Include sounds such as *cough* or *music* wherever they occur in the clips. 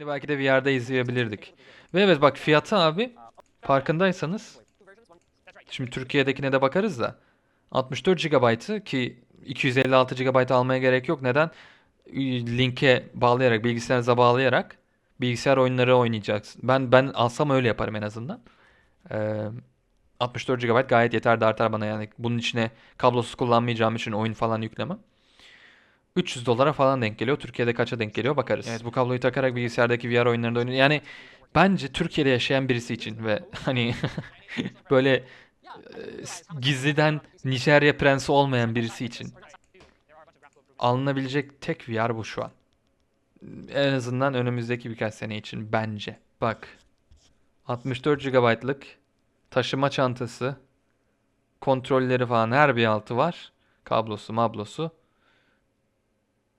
Yine belki de VR'da izleyebilirdik. Ve evet bak fiyatı abi farkındaysanız şimdi Türkiye'dekine de bakarız da 64 GB'ı ki 256 GB almaya gerek yok. Neden? Linke bağlayarak, bilgisayarınıza bağlayarak bilgisayar oyunları oynayacaksın. Ben ben alsam öyle yaparım en azından. Ee, 64 GB gayet yeter de artar bana yani. Bunun içine kablosuz kullanmayacağım için oyun falan yüklemem. 300 dolara falan denk geliyor. Türkiye'de kaça denk geliyor bakarız. Evet bu kabloyu takarak bilgisayardaki VR oyunlarında oynuyor. Yani bence Türkiye'de yaşayan birisi için ve *laughs* hani *laughs* böyle e, gizliden Nijerya prensi olmayan birisi için alınabilecek tek VR bu şu an. En azından önümüzdeki birkaç sene için bence. Bak 64 GB'lık taşıma çantası, kontrolleri falan her bir altı var. Kablosu, mablosu.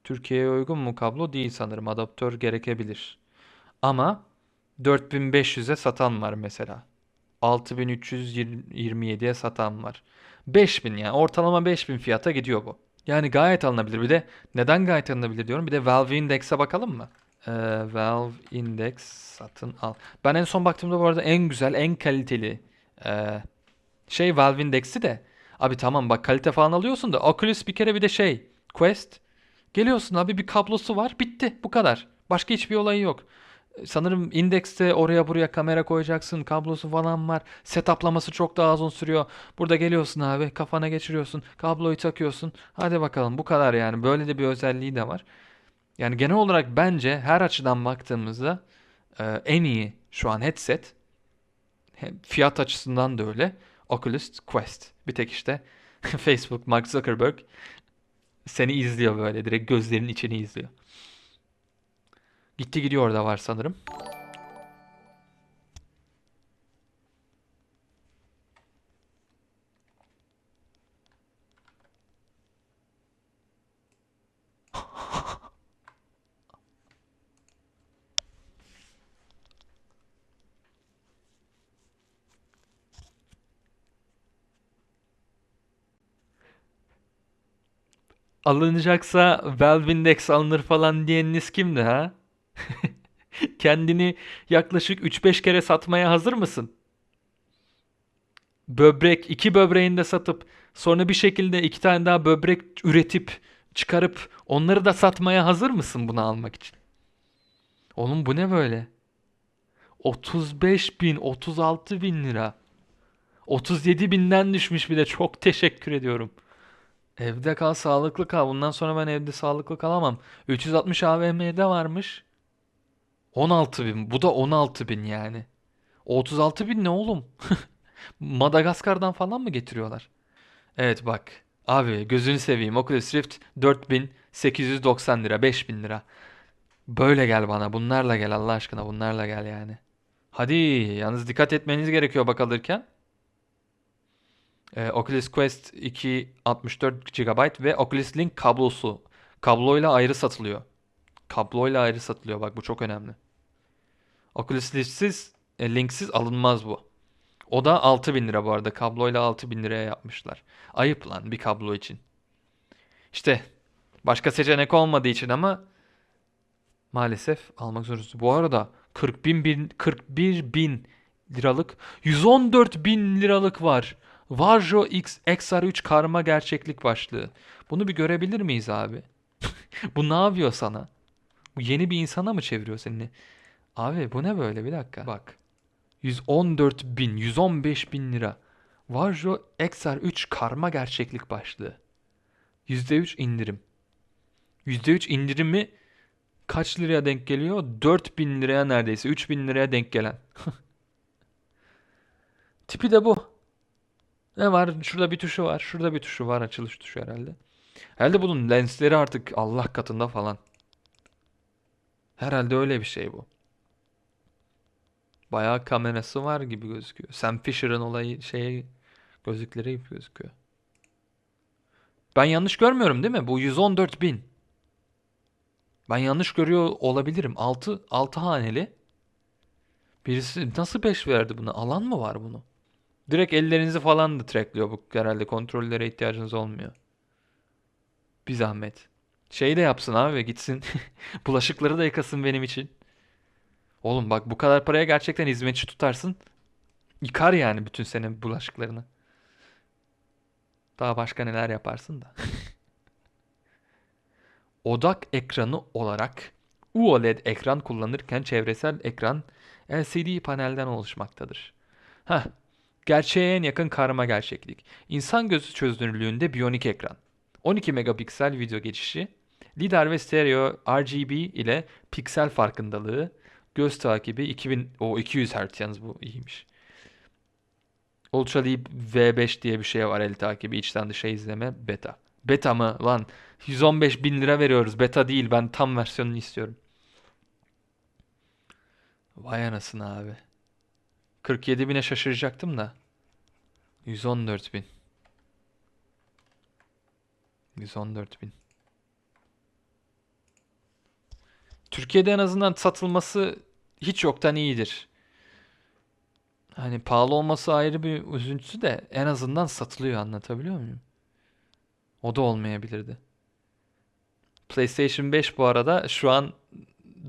Türkiye'ye uygun mu kablo? Değil sanırım. Adaptör gerekebilir. Ama 4500'e satan var mesela. 6327'ye satan var. 5000 yani ortalama 5000 fiyata gidiyor bu. Yani gayet alınabilir. Bir de neden gayet alınabilir diyorum. Bir de Valve Index'e bakalım mı? Ee, Valve Index satın al. Ben en son baktığımda bu arada en güzel, en kaliteli ee, şey Valve Index'i de. Abi tamam bak kalite falan alıyorsun da Oculus bir kere bir de şey Quest. Geliyorsun abi bir kablosu var bitti bu kadar. Başka hiçbir olayı yok. Sanırım indekste oraya buraya kamera koyacaksın. Kablosu falan var. Setuplaması çok daha uzun sürüyor. Burada geliyorsun abi kafana geçiriyorsun. Kabloyu takıyorsun. Hadi bakalım bu kadar yani. Böyle de bir özelliği de var. Yani genel olarak bence her açıdan baktığımızda e, en iyi şu an headset. Hem fiyat açısından da öyle. Oculus Quest. Bir tek işte *laughs* Facebook, Mark Zuckerberg seni izliyor böyle. Direkt gözlerinin içini izliyor. Gitti gidiyor da var sanırım. Alınacaksa Valve Index alınır falan diyeniniz kimdi ha? *laughs* Kendini yaklaşık 3-5 kere satmaya hazır mısın? Böbrek, iki böbreğini de satıp sonra bir şekilde iki tane daha böbrek üretip çıkarıp onları da satmaya hazır mısın bunu almak için? Oğlum bu ne böyle? 35 bin, 36 bin lira. 37 binden düşmüş bir de çok teşekkür ediyorum. Evde kal sağlıklı kal. Bundan sonra ben evde sağlıklı kalamam. 360 AVM'de varmış. 16 bin. Bu da 16 bin yani. O 36 bin ne oğlum? *laughs* Madagaskar'dan falan mı getiriyorlar? Evet bak. Abi gözünü seveyim. Oculus Rift 4890 lira. 5000 lira. Böyle gel bana. Bunlarla gel Allah aşkına. Bunlarla gel yani. Hadi. Yalnız dikkat etmeniz gerekiyor bak alırken. Ee, Oculus Quest 2 64 GB ve Oculus Link kablosu. Kabloyla ayrı satılıyor. Kabloyla ayrı satılıyor. Bak bu çok önemli. Oculus Rift'siz, e, linksiz alınmaz bu. O da 6000 lira bu arada. Kabloyla 6000 liraya yapmışlar. Ayıp lan bir kablo için. İşte başka seçenek olmadığı için ama maalesef almak zorundasın. Bu arada 40 bin, bin 41 bin liralık 114 bin liralık var. Varjo X XR3 karma gerçeklik başlığı. Bunu bir görebilir miyiz abi? *laughs* Bu ne yapıyor sana? Bu yeni bir insana mı çeviriyor seni? Abi bu ne böyle bir dakika. Bak. 114 bin, 115 bin lira. Varjo XR3 karma gerçeklik başlığı. %3 indirim. %3 indirimi kaç liraya denk geliyor? 4000 liraya neredeyse. 3000 liraya denk gelen. *laughs* Tipi de bu. Ne var? Şurada bir tuşu var. Şurada bir tuşu var. Açılış tuşu herhalde. Herhalde bunun lensleri artık Allah katında falan. Herhalde öyle bir şey bu. Bayağı kamerası var gibi gözüküyor. Sam Fisher'ın olayı şeye gözlükleri gibi gözüküyor. Ben yanlış görmüyorum değil mi? Bu 114 bin. Ben yanlış görüyor olabilirim. 6, 6 haneli. Birisi nasıl 5 verdi buna? Alan mı var bunu? Direkt ellerinizi falan da trackliyor bu herhalde. Kontrollere ihtiyacınız olmuyor. Bir zahmet. Şey de yapsın abi gitsin. *laughs* Bulaşıkları da yıkasın benim için. Oğlum bak bu kadar paraya gerçekten hizmetçi tutarsın. Yıkar yani bütün senin bulaşıklarını. Daha başka neler yaparsın da. *laughs* Odak ekranı olarak UOLED ekran kullanırken çevresel ekran LCD panelden oluşmaktadır. Heh, gerçeğe en yakın karma gerçeklik. İnsan gözü çözünürlüğünde biyonik ekran. 12 megapiksel video geçişi, lidar ve stereo RGB ile piksel farkındalığı, göz takibi 2000 o 200 Hz yalnız bu iyiymiş. Ultra Deep V5 diye bir şey var el takibi içten dışa izleme beta. Beta mı lan? 115 bin lira veriyoruz. Beta değil ben tam versiyonunu istiyorum. Vay anasını abi. 47 bine şaşıracaktım da. 114 bin. 114 bin. Türkiye'de en azından satılması hiç yoktan iyidir. Hani pahalı olması ayrı bir üzüntüsü de en azından satılıyor anlatabiliyor muyum? O da olmayabilirdi. PlayStation 5 bu arada şu an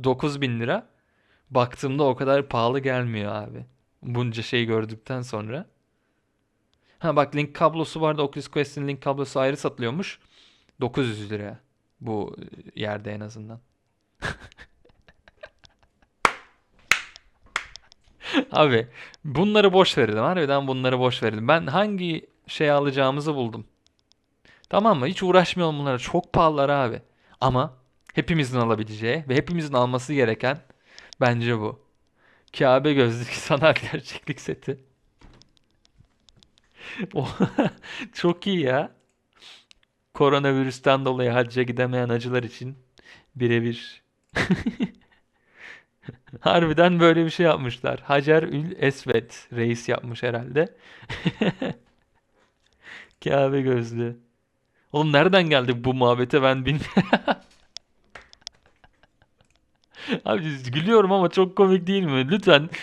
9000 lira. Baktığımda o kadar pahalı gelmiyor abi. Bunca şey gördükten sonra. Ha bak link kablosu vardı. Oculus Quest'in link kablosu ayrı satılıyormuş. 900 liraya. Bu yerde en azından. *laughs* Abi bunları boş verelim. Harbiden bunları boş verelim. Ben hangi şey alacağımızı buldum. Tamam mı? Hiç uğraşmayalım bunlara. Çok pahalılar abi. Ama hepimizin alabileceği ve hepimizin alması gereken bence bu. Kabe gözlük *laughs* sanal gerçeklik seti. *laughs* Çok iyi ya. Koronavirüsten dolayı hacca gidemeyen acılar için birebir. *laughs* Harbiden böyle bir şey yapmışlar. Hacer Ül Esvet reis yapmış herhalde. Kabe gözlü. Oğlum nereden geldik bu muhabbete ben bilmiyorum. *laughs* Abi gülüyorum ama çok komik değil mi? Lütfen. *laughs*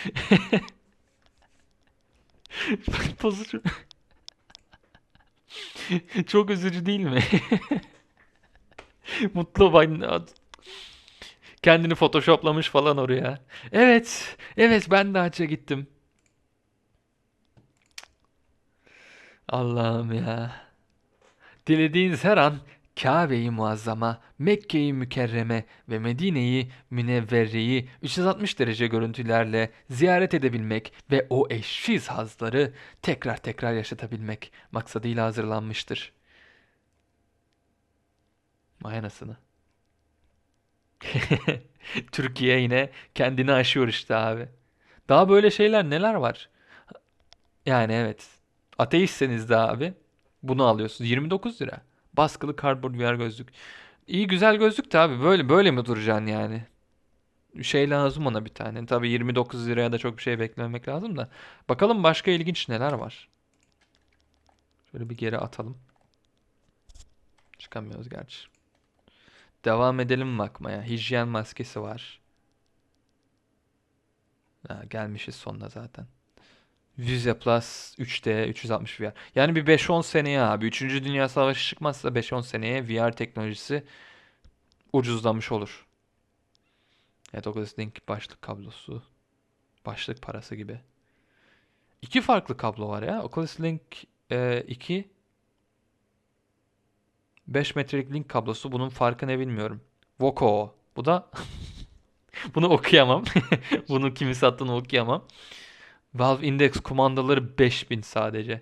*laughs* Çok üzücü değil mi? Mutlu ben kendini photoshoplamış falan oraya. Evet, evet ben de hacca gittim. Allah'ım ya. Dilediğiniz her an Kabe-i Muazzama, Mekke-i Mükerreme ve Medine-i Münevverre'yi 360 derece görüntülerle ziyaret edebilmek ve o eşsiz hazları tekrar tekrar yaşatabilmek maksadıyla hazırlanmıştır. Vay anasını. *laughs* Türkiye yine kendini aşıyor işte abi. Daha böyle şeyler neler var? Yani evet. Ateistseniz de abi bunu alıyorsunuz. 29 lira. Baskılı cardboard VR gözlük. İyi güzel gözlük de abi böyle böyle mi duracaksın yani? Şey lazım ona bir tane. Tabii 29 liraya da çok bir şey beklememek lazım da. Bakalım başka ilginç neler var. Şöyle bir geri atalım. Çıkamıyoruz gerçi. Devam edelim bakmaya. Hijyen maskesi var. Ha, gelmişiz sonuna zaten. Visa Plus 3D 360 VR. Yani bir 5-10 seneye abi. 3. Dünya Savaşı çıkmazsa 5-10 seneye VR teknolojisi ucuzlamış olur. Evet Oculus Link başlık kablosu. Başlık parası gibi. İki farklı kablo var ya. Oculus Link e, 2 5 metrelik link kablosu. Bunun farkı ne bilmiyorum. Voco. Bu da *laughs* bunu okuyamam. *laughs* Bunu kimi sattığını okuyamam. Valve Index kumandaları 5000 sadece.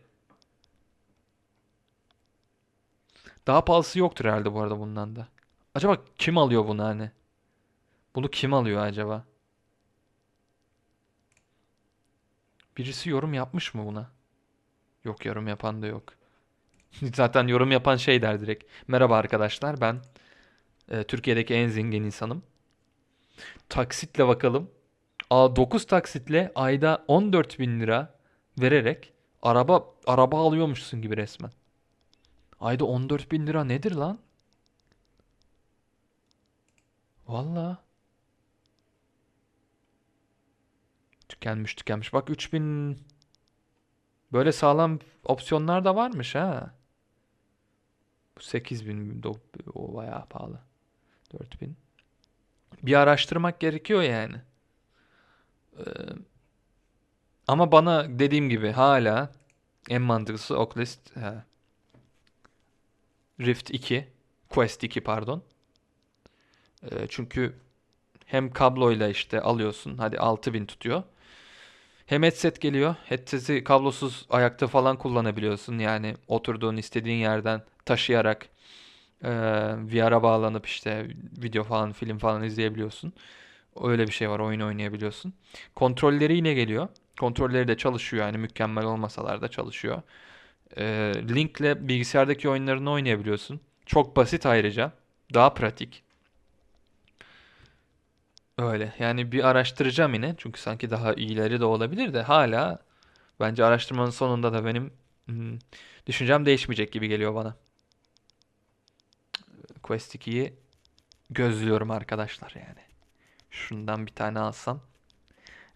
Daha pahalısı yoktur herhalde bu arada bundan da. Acaba kim alıyor bunu hani? Bunu kim alıyor acaba? Birisi yorum yapmış mı buna? Yok yorum yapan da yok. *laughs* Zaten yorum yapan şey der direkt. Merhaba arkadaşlar ben e, Türkiye'deki en zengin insanım. Taksitle bakalım. Aa, 9 taksitle ayda 14 bin lira vererek araba araba alıyormuşsun gibi resmen. Ayda 14 bin lira nedir lan? Valla. Tükenmiş tükenmiş. Bak 3000 böyle sağlam opsiyonlar da varmış ha. Bu 8000 o bayağı pahalı. 4000. Bir araştırmak gerekiyor yani. Ee, ama bana dediğim gibi hala en mantıklısı Oculus ha, Rift 2, Quest 2 pardon. Ee, çünkü hem kabloyla işte alıyorsun. Hadi 6000 tutuyor. Hem headset geliyor. Headset'i kablosuz ayakta falan kullanabiliyorsun. Yani oturduğun istediğin yerden taşıyarak e, VR'a bağlanıp işte video falan, film falan izleyebiliyorsun. Öyle bir şey var. Oyun oynayabiliyorsun. Kontrolleri yine geliyor. Kontrolleri de çalışıyor yani mükemmel olmasalar da çalışıyor. E, Link'le bilgisayardaki oyunlarını oynayabiliyorsun. Çok basit ayrıca. Daha pratik. Öyle. Yani bir araştıracağım yine. Çünkü sanki daha iyileri de olabilir de hala bence araştırmanın sonunda da benim hmm, düşüncem değişmeyecek gibi geliyor bana. Quest 2'yi gözlüyorum arkadaşlar yani. Şundan bir tane alsam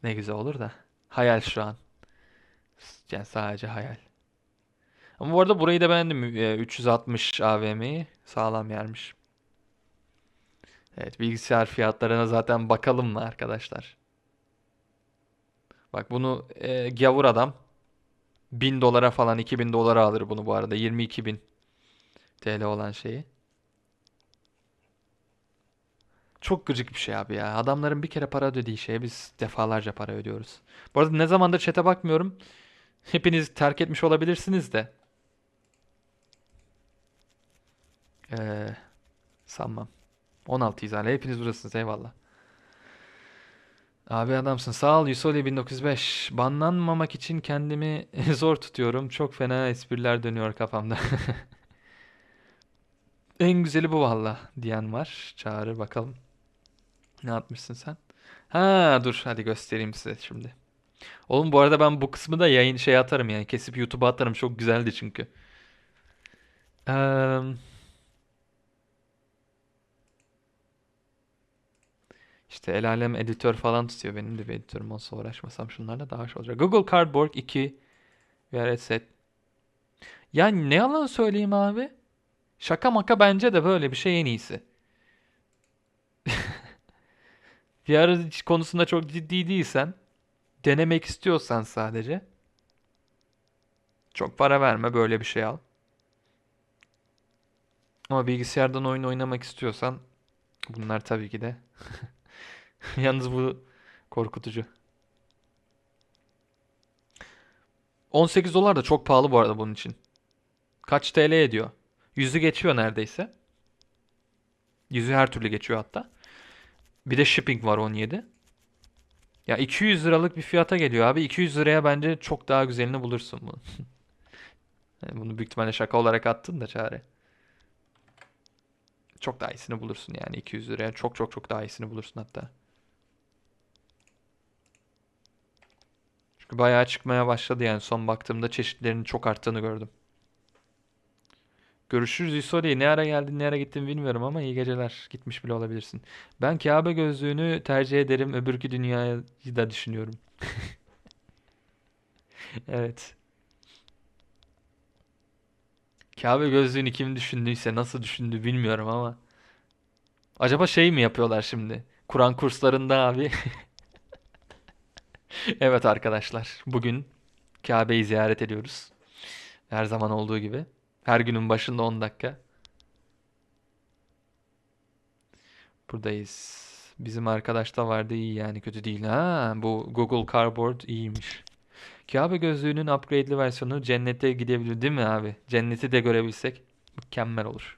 ne güzel olur da. Hayal şu an. Yani sadece hayal. Ama bu arada burayı da beğendim. Ee, 360 AVM'yi sağlam yermiş. Evet bilgisayar fiyatlarına zaten bakalım mı arkadaşlar? Bak bunu e, gavur adam 1000 dolara falan 2000 dolara alır bunu bu arada 22 bin TL olan şeyi. Çok gıcık bir şey abi ya. Adamların bir kere para ödediği şeye biz defalarca para ödüyoruz. Bu arada ne zamandır chat'e bakmıyorum. Hepiniz terk etmiş olabilirsiniz de. Ee, sanmam. 16 hala. Hepiniz buradasınız. Eyvallah. Abi adamsın. Sağ ol Yusoli 1905. Banlanmamak için kendimi *laughs* zor tutuyorum. Çok fena espriler dönüyor kafamda. *laughs* En güzeli bu valla diyen var. Çağrı bakalım. Ne yapmışsın sen? Ha dur hadi göstereyim size şimdi. Oğlum bu arada ben bu kısmı da yayın şey atarım yani kesip YouTube'a atarım. Çok güzeldi çünkü. Eee İşte el alem editör falan tutuyor. Benim de bir editörüm olsa uğraşmasam şunlarla daha hoş olacak. Google Cardboard 2 VR set. Yani ne yalan söyleyeyim abi. Şaka maka bence de böyle bir şey en iyisi. VR konusunda çok ciddi değilsen, denemek istiyorsan sadece çok para verme böyle bir şey al. Ama bilgisayardan oyun oynamak istiyorsan bunlar tabii ki de *laughs* Yalnız bu korkutucu. 18 dolar da çok pahalı bu arada bunun için. Kaç TL ediyor? Yüzü geçiyor neredeyse. Yüzü her türlü geçiyor hatta. Bir de shipping var 17. Ya 200 liralık bir fiyata geliyor abi. 200 liraya bence çok daha güzelini bulursun bunu. *laughs* Yani bunu büyük ihtimalle şaka olarak attın da çare. Çok daha iyisini bulursun yani 200 liraya. Çok çok çok daha iyisini bulursun hatta. Çünkü bayağı çıkmaya başladı yani son baktığımda çeşitlerinin çok arttığını gördüm. Görüşürüz Yusoli. Ne ara geldin ne ara gittin bilmiyorum ama iyi geceler. Gitmiş bile olabilirsin. Ben Kabe gözlüğünü tercih ederim. Öbürkü dünyayı da düşünüyorum. *laughs* Evet. Kabe gözlüğünü kim düşündüyse nasıl düşündü bilmiyorum ama. Acaba şey mi yapıyorlar şimdi? Kur'an kurslarında abi. *laughs* Evet arkadaşlar, bugün Kabe'yi ziyaret ediyoruz. Her zaman olduğu gibi. Her günün başında 10 dakika. Buradayız. Bizim arkadaş da vardı iyi yani kötü değil. Ha, bu Google Cardboard iyiymiş. Kabe gözlüğünün upgrade'li versiyonu cennete gidebilir değil mi abi? Cenneti de görebilsek mükemmel olur.